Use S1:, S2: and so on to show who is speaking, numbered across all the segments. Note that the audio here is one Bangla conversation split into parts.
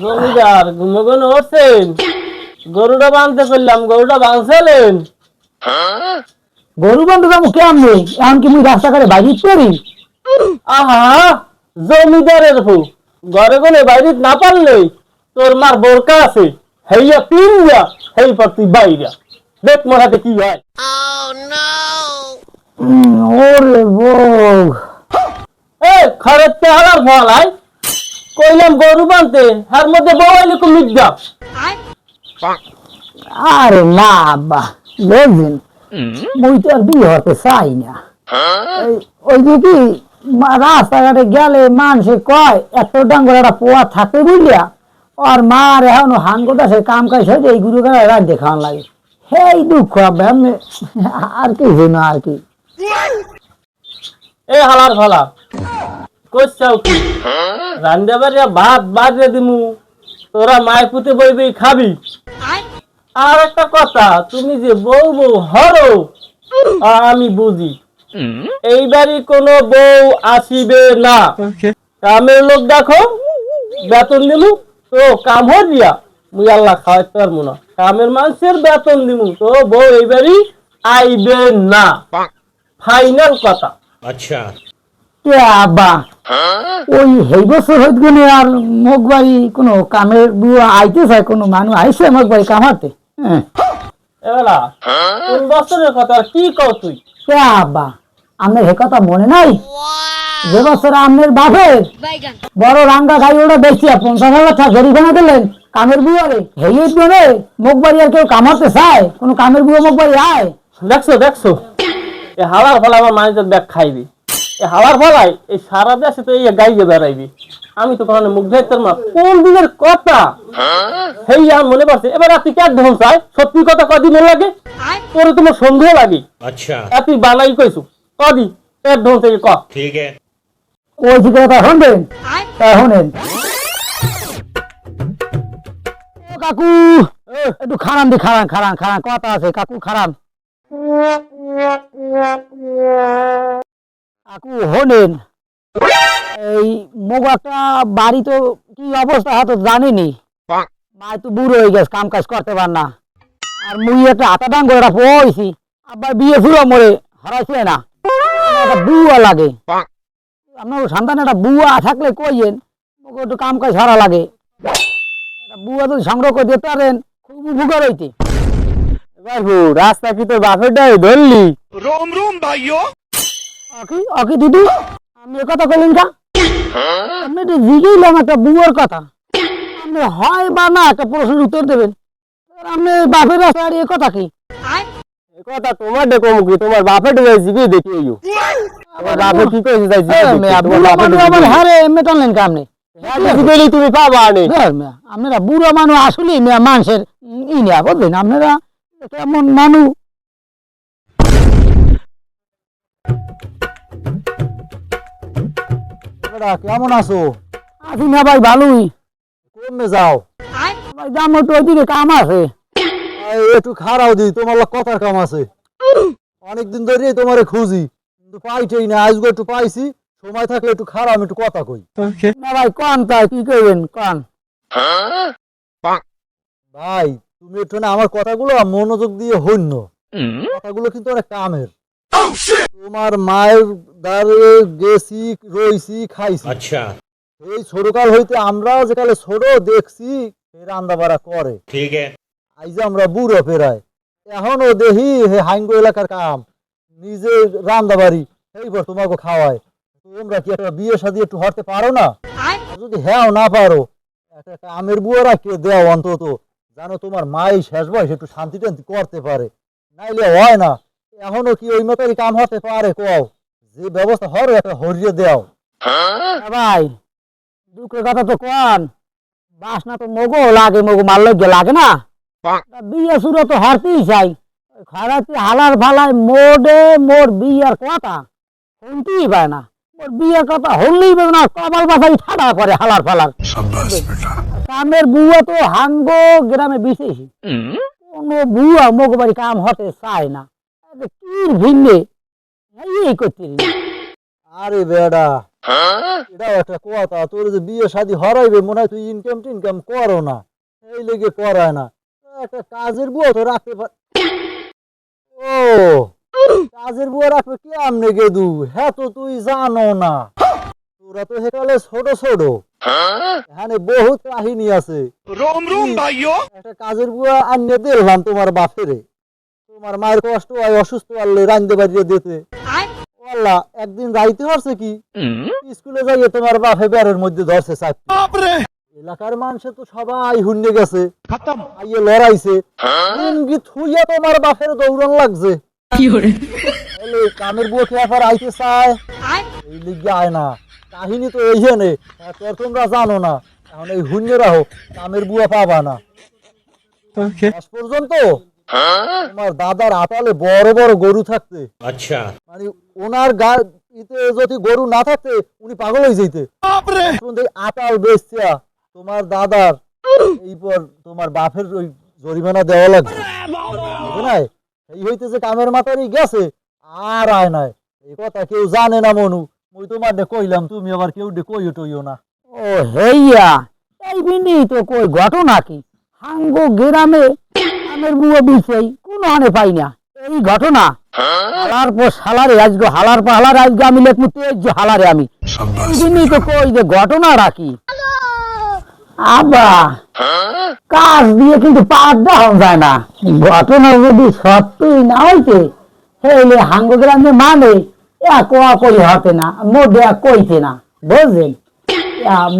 S1: জমিদার ঘুমোগন উঠছেন গরুটা বাঁধতে করলাম গরুটা বাঁধছিলেন।
S2: গরু বন্ধু যাব কেমনে? এখন কি মুই রাস্তাঘাটে বাইরে করি
S1: আহা জমিদারের হু ঘরে কোনে বাইরে না পারলে তোর মার বোরকা আছে। হেইয়া পিন্দিয়া হেই পর তুই বাইরা। দেখ মরাতে কি হয়।
S2: ওরে বউ।
S1: এ খরের তে হালার ফলাই কইলাম গরু বাঁধতে হার মধ্যে বউয়াইলে কুমির দাও
S2: আরে না আব্বা বুঝলেন মুই তো আর বিয়ে হতে চাই না। ওই যে কি রাস্তাঘাটে গেলে মানুষে কয় এত ডাঙ্গর একটা পোয়া থাকে বুঝলিয়া আর মা মার এখন হাঙ্গটা সে কাম কাজ হয়ে এই গুরু গাড়া রাত দেখান লাগে। সেই দুঃখ আব্বা আর কি না আর কি।
S1: এ হালার ফালা কি? ভাত বাজে দিমু। তোরা মায়ের পুঁতে খাবি। আর একটা কথা তুমি যে বউ বউ হরো আমি বুঝি। এই বাড়ি কোনো বউ আসিবে না। কামের লোক দেখো বেতন দিমু তো কাম দিয়া। মুই আল্লাহ খাওয়াইতে পারব না। কামের মানুষের বেতন দিমু তো বউ এই বাড়ি আইবে না। ফাইনাল কথা।
S3: আচ্ছা।
S2: কে আব্বা। ওই বছর হইত আর মোক বাড়ি কোনো কামের বুয়া আইতে চায় কোনো মানুষ আইসে মোক বাড়ি কামাতে। হ্যাঁ
S1: এবেলা কোন বছরের কথা আর কি কও তুই?
S2: কে আব্বা আপনার হে কথা মনে নাই? যে বছর বাপের বড় রাঙ্গা গাই ওটা বেশি পঞ্চাশ হাজার টাকা জরিমানা দিলেন কামের বুয়ারে হেই বলে মোক বাড়ি আর কেউ কামাতে চায় কোনো কামের বুয়া মোক বাড়ি আয়
S1: দেখছ দেখছ। এ হাওয়ার ফল আমার মানুষের ব্যাগ খাইবি হাওয়ার ফলায় এই সারা দেশে তো এই গাইয়ে বেড়াইবি। আমি তো কোরআনে মুখ ধরতাম না। কোন দিনের কথা? সেই আর মনে পড়ছে এবার আপনি কে ধন চাই? সত্যি কথা কদি মনে লাগে? পরে তোমার সন্দেহ লাগে? আচ্ছা। আপনি বানাই কইছো? কদি এক ধন থেকে ক।
S3: ঠিক আছে।
S2: ওই কথা শুনবেন? তা হ্যাঁ, শুনেন। কাকু! একটু খারাপ দি খারান খারান খারান কথা আছে কাকু খারাপ আকু হলেন। এই মোক একটা বাড়ি তো কি অবস্থা হ্যাঁ হতো জানিনি। মা তো বুড়ো হয়ে গেছে কাম কাজ করতে পার না। আর মুই একটা হাতা ডাঙ্গ এটা পয়ছি আবার বিয়ে ফুরো মরে হারাইছে না। একটা বুয়া লাগে। আপনার সন্তান একটা বুয়া থাকলে কইয়েন ওকে একটু কাম কাজ হারা লাগে। বুয়া যদি সংগ্রহ করে দিতে পারেন খুব উপকার হইতে।
S1: রাস্তা কি তোর বাপেরটাই ধরলি?
S3: রোম রোম ভাইও
S2: অকি অকি দিদি আমি কথা কা? একটু জিগেইলাম একটা বুয়ার কথা। আপনি হয় বা না একটা প্রশ্নের উত্তর দেবেন। আপনি বাপের এ কথা কি?
S1: এ কথা তোমার দেখো মুখে তোমার বাপের জিগে দেখি আমার বাপে কি কইছে যাই
S2: এ,
S1: জিগে
S2: মেয়া,
S1: তোমার
S2: বুড়া
S1: বাপের
S2: মানুষ আবার হারে মেটালেন কা আপনি?
S1: তুমি পাবা আনে।
S2: আপনারা বুড়ো মানুষ আসলে মানুষের ই নেয়া বুঝলেন? আপনারা কেমন মানুষ?
S4: কেমন আছো?
S2: আছি না ভাই ভালোই।
S4: কমে যাও?
S2: ভাই একটু ওইদিকে কাম আছে।
S4: একটু খারাও দি তোমার কথার কাম আছে। অনেকদিন ধরে তোমারে খুঁজি কিন্তু পাইটেই না আজকে একটু পাইছি সময় থাকলে একটু খারাপ আমি একটু কথা কই।
S2: না ভাই কান তাই কি করবেন কান?
S4: ভাই তুমি একটু না আমার কথাগুলো মনোযোগ দিয়ে হইন্য কথাগুলো কিন্তু অনেক কামের। Oh, তোমার মায়ের দ্বারে গেছি রইছি খাইছি
S3: আচ্ছা।
S4: এই ছোটকাল হইতে আমরা যেকালে ছোট দেখছি রান্দাবাড়া করে।
S3: ঠিক
S4: আইজে আমরা বুড়ো ফেরায়। এখনও দেখি হে এলাকার কাম। নিজে রান্দাবাড়ি এইবার তোমাকে খাওয়ায়। তোমরা কি একটা বিয়ে সাদি একটু হরতে পারো না? যদি হ্যাঁ না পারো একটা কামের বুয়ারা কে দেও অন্তত? জানো তোমার মাই শেষ বয়স একটু শান্তি টান্তি করতে পারে। নাইলে হয় না। এখনও কি ওই মতোই কাম হতে পারে? কও। যে ব্যবস্থা হর একটা হরিয়ে দেও।
S2: এ ভাই দুঃখের কথা তো কন। বাসনা তো মগো লাগে মগো মারলে গে লাগে না। বিয়ে শুরু তো হারতেই চাই। খারাপি হালার ফালায় মোডে মোর বিয়ার কথা শুনতেই পায় না। মোর বিয়ের কথা হলেই পাবে না কপাল বাসাই ঠাডা করে হালার ফালার কামের বুয়া তো হাঙ্গো গ্রামে বিশেষ। কোনো বুয়া মগো বাড়ি কাম হতে চায় না।
S4: কাজের বুয়া ও কাজের বুয়া রাখবে কি আমনে গেদু হ্যাঁ তো তুই জানো না। তোরা তো সেকালে ছোট ছোট। এখানে বহুত কাহিনী আছে। একটা কাজের বুয়া আনিয়ে দিলাম তোমার বাপেরে। তোমার মায়ের কষ্ট হয় অসুস্থ একদিন হচ্ছে কি? স্কুলে যাইয়ে তোমার বাপে বেড়ের মধ্যে ধরছে এলাকার মানুষে তো সবাই হুন্ডে গেছে। আইয়ে লড়াইছে। হ্যাঁ? ইঙ্গিত হইয়া তোমার বাপের দৌড়ন লাগছে। বুয়ে আইতে চায়? এই লিগে আয় না। কাহিনী তো এই তোমরা জানো না। এখন এই হুন্ডে রাহো কামের বুয়া পাবা না। শেষ পর্যন্ত হ্যাঁ? আমার দাদার আপালে বড় বড় গরু থাকতে।
S3: আচ্ছা।
S4: মানে ওনার গা ইতে যদি গরু না থাকতে উনি পাগল হয়ে যেতে আটাল বেচতিয়া তোমার দাদার এইপর তোমার বাপের ওই জরিমানা দেওয়া লাগবে। না এই হইতে যে কামের মাথারই গেছে আর আয় নাই। এই কথা কেউ জানে না মনু। মুই তোমার ডে কইলাম তুমি আবার কেউ ডে কইও টইও না।
S2: ও হেইয়া এই বিনি তো কই ঘটনা কি? হাঙ্গো গ্রামে আমের বুয়ো বিষয় কোন হানে পাই না। এই ঘটনা হালার পর সালারে আজগো হালার পর হালারে আজকে আমি লেখমু তেজ হালারে আমি। বিনি তো কই যে ঘটনা রাখি আবা কাজ দিয়ে কিন্তু পার দেওয়া যায় না। ঘটনা যদি সত্যই না হইতে হেলে হাঙ্গো গ্রামে মানে এ কোয়া করি হতে না মোদে কইতে না। বুঝলেন?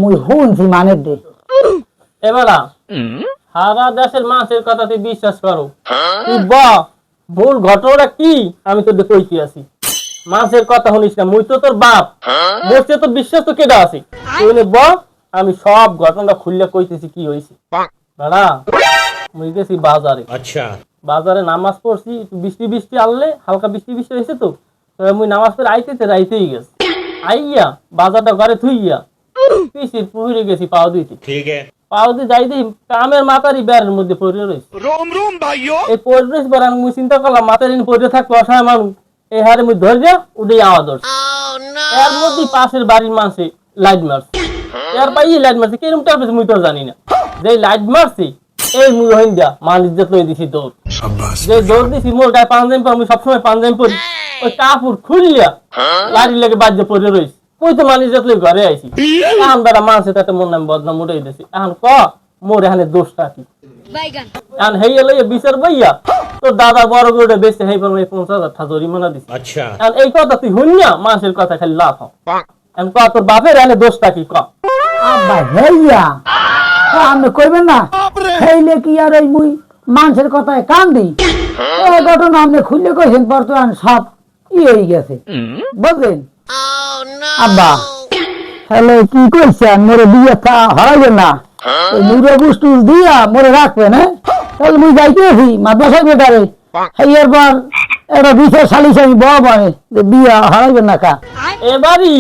S2: মুই শুনছি মানে দে।
S1: এবারা সারা দেশের মানুষের কথা তুই বিশ্বাস করো। হ্যাঁ? বা ভুল ঘটনাটা কি? আমি তো কইতে আছি। মাছের কথা শুনিস না মুই তো তোর বাপ। হ্যাঁ? মোর তো তোর বিশ্বাস তো কেটে আছে? তুই ব আমি সব ঘটনাটা খুললে কইতেছি কি হইছে। দাদা মুই গেছি বাজারে।
S3: আচ্ছা।
S1: বাজারে নামাজ পড়ছি বৃষ্টি বৃষ্টি আনলে হালকা বৃষ্টি বৃষ্টি হয়েছে তো মুই নামাজ পড়ে আইতেছে রাইতেই গেছে। আইয়া বাজারটা ঘরে থুইয়া পিসির পুকুরে গেছি পাও দিতে। ঠিক আছে। পাউদি যাইতে কামের মাতারি বেড়ের মধ্যে পড়ে রয়েছে।
S3: রোম রোম ভাইও
S1: এই পড়ে রয়েছে চিন্তা করলাম মাতারি পড়ে থাকতো অসহায় মানুষ এই হারে মুই আওয়াজ oh, এর মধ্যে পাশের বাড়ির মানুষে লাইট মারছে। এর পাই লাইট মারছে কিরম মুই তো জানি না। যে লাইট মারছি এই মুই হইন দিয়া মাল ইজ্জত লই দিছি দৌড়। যে দৌড় দিছি মোর গায়ে পাঞ্জাবি পর আমি সবসময় পাঞ্জাম পরি ওই কাপড় খুললিয়া লাড়ি লেগে বাজ্য পড়ে রয়েছে। মুই তো মানুষ ঘরে আইছি। এখন দ্বারা মানুষে তাতে নাম বদনাম উঠে দিছি। এখন ক? মোর এখানে দোষটা কি? এখন হেই লইয়া বিচার বইয়া তোর দাদা বড় গরুটা বেচতে হেই পঞ্চাশ হাজার জরিমানা এখন এই কথা তুই শুনিয়া মানুষের কথা খালি লাভ এখন ক তোর বাপের এখানে দোষটা কি? ক।
S2: আব্বা কইবেন না? হেইলে কি আর এই মুই মানুষের কথায় কান দিই? ঘটনা আপনি খুলে কইছেন বর্তমান সব ই হয়ে গেছে বুঝলেন? আব্বা। হ্যালো কি কইছেন মোরে বিয়ে থা হরাইবেন না। ওই নুরে দিয়া মোরে রাখবেন হ্যাঁ? তাহলে মুই যাইতে আছি মাদ্রাসায় বেটারে হেইয়ার পর একটা বিশেষ সালিশ আমি বড় যে বিয়ে হরাইবেন না কা।
S1: এবারই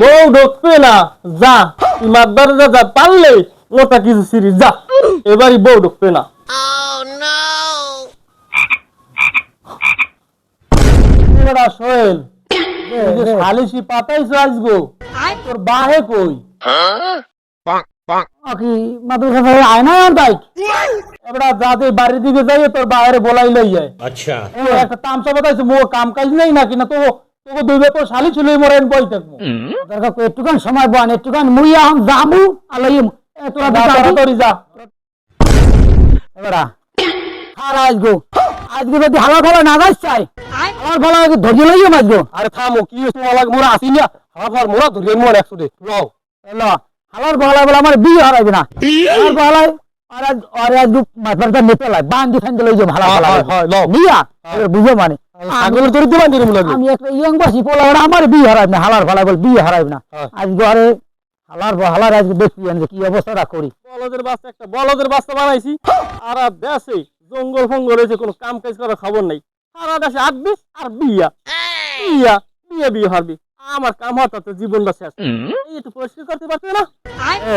S1: বউ ঢুকবে না যা। মাদ্দারে যা পারলে ওটা কিছু সিরি যা। এবারই বউ ঢুকবে না। এবারে সোহেল হালিসি পাতাই চাইজ গো। তোর বাহে কই?
S2: কি মাদুর ভাই আয় না বাইক?
S1: এবড়া যাতে বাড়ি দিকে যাই তোর বাইরে বলাই লই যায়
S3: আচ্ছা।
S1: ও একটা তামসা বাতাইছে মো কাম কাজ নাই নাকি না তো তোকে দুই বেপর শালি ছিল মরেন বই থাকব।
S2: দরকার একটুখান সময় বান একটুখান মুই আহম জামু আলাইম তোরা আর আজগো আজকে যদি হালা ফালা না যাস চাই হালার ফালা ধৈর্য লইও আজগো
S1: আরে থামো কি তোমার লাগে মোরা আসি না। হাফার মোরা ধরে মোর একসাথে লও
S2: এলো হালার ফালা বলে আমার বিয়ে হারাইবে না। হালার ফালাই আর আজ আর আজ মাথাটা নেপে লাই বান্ধি ফান্ধি লই যাও ভালো ভালো
S1: হয়, হয়, লও।
S2: নিয়া এবার বুঝো মানে।
S1: ছাগলের তোর দিবান দিলে মনে
S2: আমি একটা ইয়ং বাসি পোলা আমার বিয়ে হারাইবে না। হালার ফালা বলে বিয়ে হারাইবে না।
S1: হ্যাঁ।
S2: আজকে আরে হালার হালার আজকে যে কি অবস্থাটা করি।
S1: বলদের বাচ্চা একটা বলদের বাচ্চা বানাইছি। আর দেশে জঙ্গল ফঙ্গল হয়েছে কোনো কাম কাজ করার খবর নাই। সারা দেশে আসবি আর বিয়া। বিয়া বিয়ে বিয়ে হারবি। আমার কাম হতো তো জীবনটা শেষ। তো পরিষ্কার করতে পারতে না? হ্যাঁ?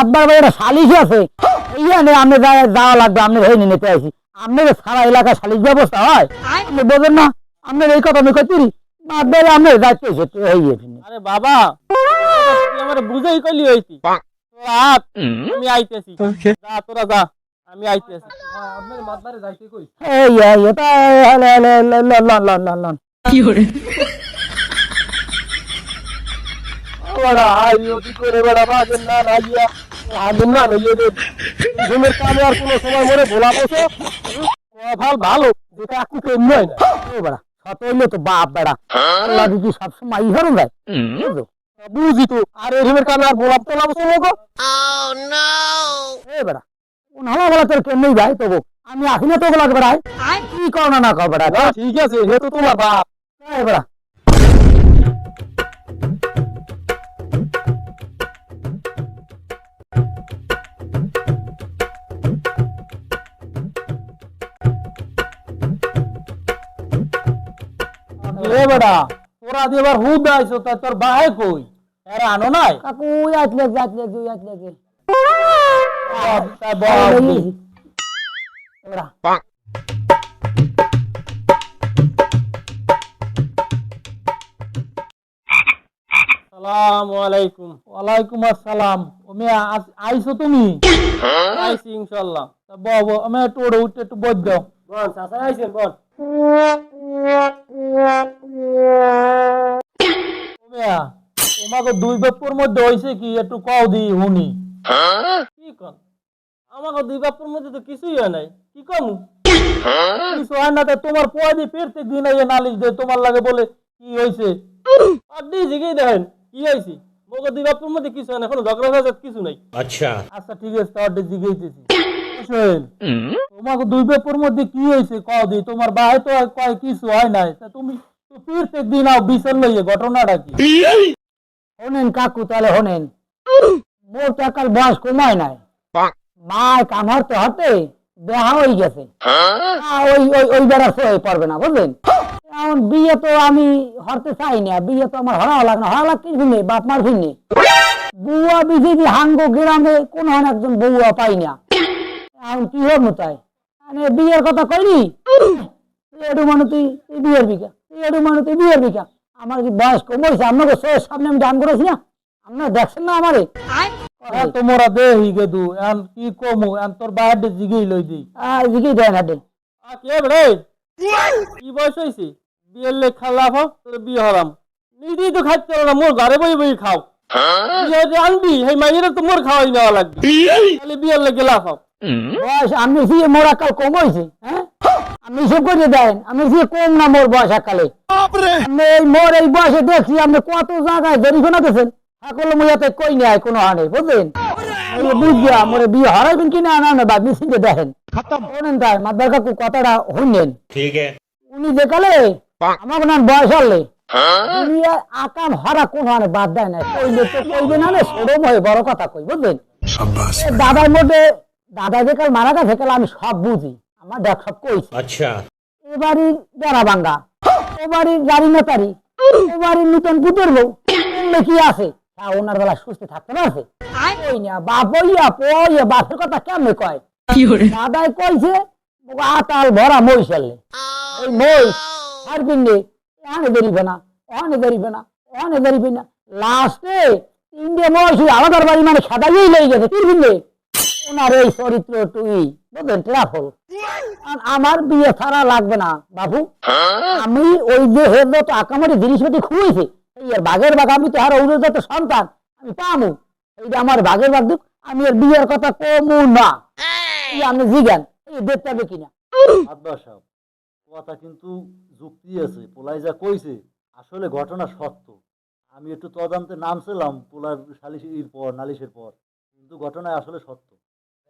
S2: আব্বা এটা আছে। আমি যাওয়া লাগবে আমি ধরে নিতে আসি। আপনার সারা এলাকা সালিশ ব্যবস্থা হয় আপনি বোঝেন না আপনার এই কথা আমি কইতেরি মাতবার আপনি যাইতে এসে এই এখানে।
S1: আরে বাবা তুই আমার বুঝেই তোরা আত, আমি আইতেছি যা তোরা যা আমি আইতেছি আপনার মাতবারে যাইতে কই
S2: এই এটা লন লন লন লন
S1: কি করে হয় না
S2: সত হইলে তো
S1: তো
S2: কেমনি তবু আমি আসি না তো বলা বেড়ায় কি কর না না কর বেড়া
S1: ঠিক আছে তোমার বাপ
S2: বেড়া
S1: এ বেড়া তোরা দিয়ে এবার হুদ আইছো তা তোর বাহে কই? এরা আনো নাই?
S2: কাকু আসলে আসলে তুই আসলে
S1: তা বাপ দি। আলাইকুম।
S2: ওয়ালাইকুম আসসালাম। ওমি আইছো তুমি?
S1: আইছি ইনশাআল্লাহ।
S2: তা আমি একটু উঠে একটু বদ দাও।
S1: বল চাচা আইছেন বল।
S2: তোমাকে দুই বাপুর মধ্যে হইছে কি? একটু কও দি হুনি
S1: কি কন আমাকে দুই বাপুর মধ্যে তো কিছুই হয় নাই। কি কম?
S2: কিছু হয় না তোমার পোয়া দিয়ে প্রত্যেক দিন এই নালিশ দে তোমার লাগে বলে কি হইছে?
S1: আর জিগেই দেখেন কি হয়েছে মগে দুই বাপুর মধ্যে কিছু হয় না কোনো ঝগড়া ঝাঁঝাট কিছু নাই।
S2: আচ্ছা। ঠিক আছে তাহলে জিগাইতেছি। শোন তোমাকে দুই বাপুর মধ্যে কি হয়েছে কও দি? তোমার ভাই তো কয় কিছু হয় নাই। তা তুমি তো প্রত্যেক দিন আও বিচার লইয়ে ঘটনাটা কি? শোনেন কাকু, তাহলে শোনেন মোর তো একাল বয়স কমায় নাই। মায় কাম হতে হতে দেহা হয়ে গেছে। ওই ওই ওই বেড়া পড়বে না, বুঝলেন? এখন বিয়ে তো আমি হরতে চাই না, বিয়ে তো আমার হরা লাগ না। হরা লাগতে ভিনে বাপ মার ভিনে বুয়া বিজেপি হাঙ্গো গ্রামে কোন একজন বউয়া পাই না। এখন কি হব তাই? মানে বিয়ের কথা কইনি এডু মানে তুই বিয়ের বিকা এডু মানে তুই বিয়ের বিকা আমার কি বয়স কম হয়েছে? আপনাকে সয়ের সামনে আমি দান করেছি না? আপনারা দেখছেন না আমারে?
S1: হ্যাঁ তোমরা দেহি গেদু এখন কি কমু? এখন তোর বাইরে জিগেই লই দি।
S2: আর জিগি দেয় না দে।
S1: আ কে বড়ে কি বয়স হয়েছে বিয়ের লেখ খালাফ তোর বিয়ে হরাম। নিজেই তো খাচ্ছে না মোর ঘরে বই বই খাও। আনবি সেই মাইয়ের তো মোর খাওয়াই নেওয়া লাগবে। তাহলে বিয়ের লেগে লাফ
S2: বয়স আমি সে মোর আকাল কম হয়েছে হ্যাঁ? আমি হিসেব করে দেন আমি যে কম না মোর বয়সাকালে এই মোর এই বয়সে দেখছি আপনি কত জায়গায় দেরি গেছেন। সকল কই কোনো হানে বুঝলেন? বুঝিয়া মোরে বিয়ে কি না না দেখেন। শোনেন কাকু কথাটা
S3: ঠিক
S2: উনি দেখালে আমার নাম বয়স হলে। আকাম হারা কোন হানে বাদ দেয় না কইলে তো কইবে না সরম হয়ে বড় কথা কই বুঝলেন? দাদার মধ্যে দাদা যে কাল মারা গেছে কাল আমি সব বুঝি। আমার ব্যবসা কইছে। আচ্ছা। এবারে এবারে গাড়ি এবারে নতুন বউ। কি আছে? ওনার বেলা সুস্থ থাকতে পারছে? কথা কেমনে কয়? দাদাই কইছে আতাল ভরা মই ফেললে এই মই আর পিন্ডে অনে বেরিবে না অনে বেরিবে না অনে না। লাস্টে ইন্ডিয়া মই আলাদার বাড়ি মানে সাদাইয়েই লেগে গেছে। কি পিন্ডে ওনার এই চরিত্র তুই বুঝলেন? আমার বিয়ে ছাড়া লাগবে না, বাবু। আমি ওই যে হেদ তো আকামারি খুঁজেছি। এই আর বাঘের বাঘ, আমি তো আর সন্তান, আমি পামু। এই যে আমার বাঘের বাঘ আমি আর বিয়ের কথা কমু না। আমি জিগান এই দেখতে হবে কিনা?
S4: কথা কিন্তু যুক্তি আছে, পোলাই যা কইছে, আসলে ঘটনা সত্য। আমি একটু তদন্তে নামছিলাম, পোলার সালিশের পর, নালিশের পর। কিন্তু ঘটনা আসলে সত্য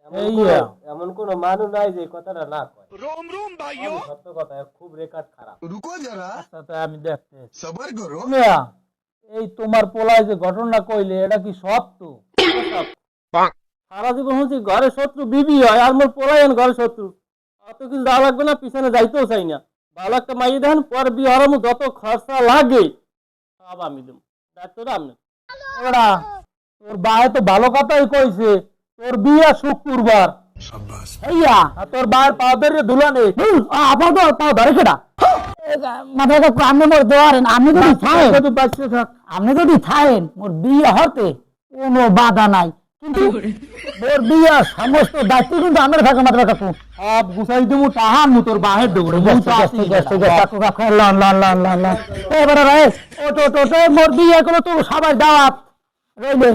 S1: এমন কোন মানুষ নাই যে কথাটা না কয়।
S3: রোম রোম ভাইও
S1: সত্য কথা খুব রেকর্ড খারাপ।
S2: রুকো যারা। আমি দেখতে করো। এই তোমার পোলায় যে ঘটনা কইলে এটা কি সত্য?
S1: সারা জীবন হচ্ছে ঘরে শত্রু বিবি হয় আর মোর পোলায়ন ঘরে শত্রু। অত কিছু দেওয়া লাগবে না পিছনে যাইতেও চাই না। বালকটা একটা মাইয়ে দেন পর বিয়ে যত খরচা লাগে সব আমি দেবো। দায়িত্ব
S2: রাম
S5: তোর বাহে তো ভালো কথাই কইছে। তোর বিয়ে শুক্রবার।
S2: ভাইয়া
S5: আর তোর বায়ের পা ধরে ধুলা নেই
S2: আপাতত পাও ধরে মাথায় কাকু আপনি মোর দোয়ারেন আপনি যদি থাকেন
S5: শুধু বাঁচতে থাক।
S2: আপনি যদি থাকেন মোর বিয়ে হতে কোনো বাধা নাই। কিন্তু মোর বিয়ে সমস্ত দায়িত্ব কিন্তু আমার থাকে মাত্র কাকু
S5: সব গুছাই দেবো তাহার মু তোর বাহের
S2: আছে, কাকু, কাকু, লন, লন, লন, লন, লন। এবারে রে, মোর বিয়ে করো তো সবাই দাওয়াত। রইলে।